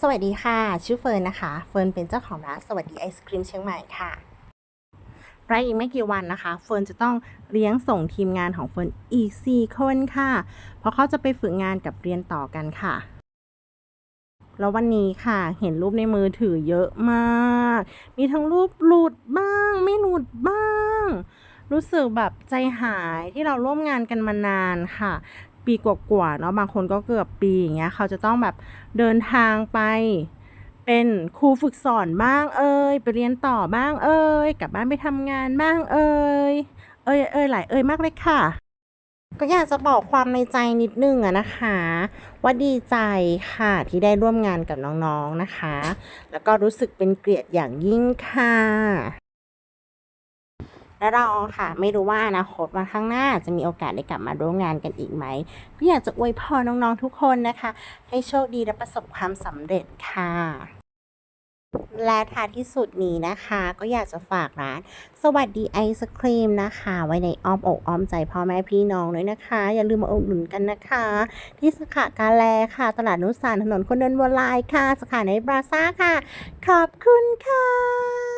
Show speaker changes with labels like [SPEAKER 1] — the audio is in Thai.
[SPEAKER 1] สวัสดีค่ะ ชื่อเฟิร์นนะคะ เฟิร์นเป็นเจ้าของร้านสวัสดีไอศครีมเชียงใหม่ค่ะและอีกไม่กี่วันนะคะ เฟิร์นจะต้องเลี้ยงส่งทีมงานของเฟิร์นอีก 4 คนค่ะ เพราะเขาจะไปฝึกงานกับเรียนต่อกันค่ะ แล้ววันนี้ค่ะ เห็นรูปในมือถือเยอะมาก มีทั้งรูปหลุดบ้าง ไม่หลุดบ้าง รู้สึกแบบใจหายที่เราร่วมงานกันมานานค่ะ ปีกว่าๆเนาะบางคนก็เกือบปีอย่างเงี้ยเขาจะต้องแบบเดินทางไป เป็นครูฝึกสอนบ้างเอ่ยไปเรียนต่อบ้างเอ่ยกลับบ้านไปทำงานบ้างเอ่ยเอ่ยเอ่ยหลายเอ่ยมากเลยค่ะ ก็อยากจะบอกความในใจนิดนึงอะนะคะ ว่าดีใจค่ะที่ได้ร่วมงานกับน้องๆนะคะ แล้วก็รู้สึกเป็นเกียรติอย่างยิ่งค่ะ และเราค่ะ ไม่รู้ว่าอนาคตวันข้างหน้าจะมีโอกาสได้กลับมาร่วมงานกันอีกไหมก็อยากจะอวยพรน้องๆทุกคนนะคะ ให้โชคดีและประสบความสำเร็จค่ะและท้ายที่สุดนี้นะคะ ก็อยากจะฝากร้าน สวัสดีไอศครีมนะคะ ไว้ในอ้อมอกอ้อมใจพ่อแม่พี่น้องด้วยนะคะ อย่าลืมมาอุดหนุนกันนะคะ ที่สาขากาแลค่ะ ตลาดนุสานถนนคนเดินวัวลายค่ะสาขาในบราซ่าค่ะ ขอบคุณค่ะ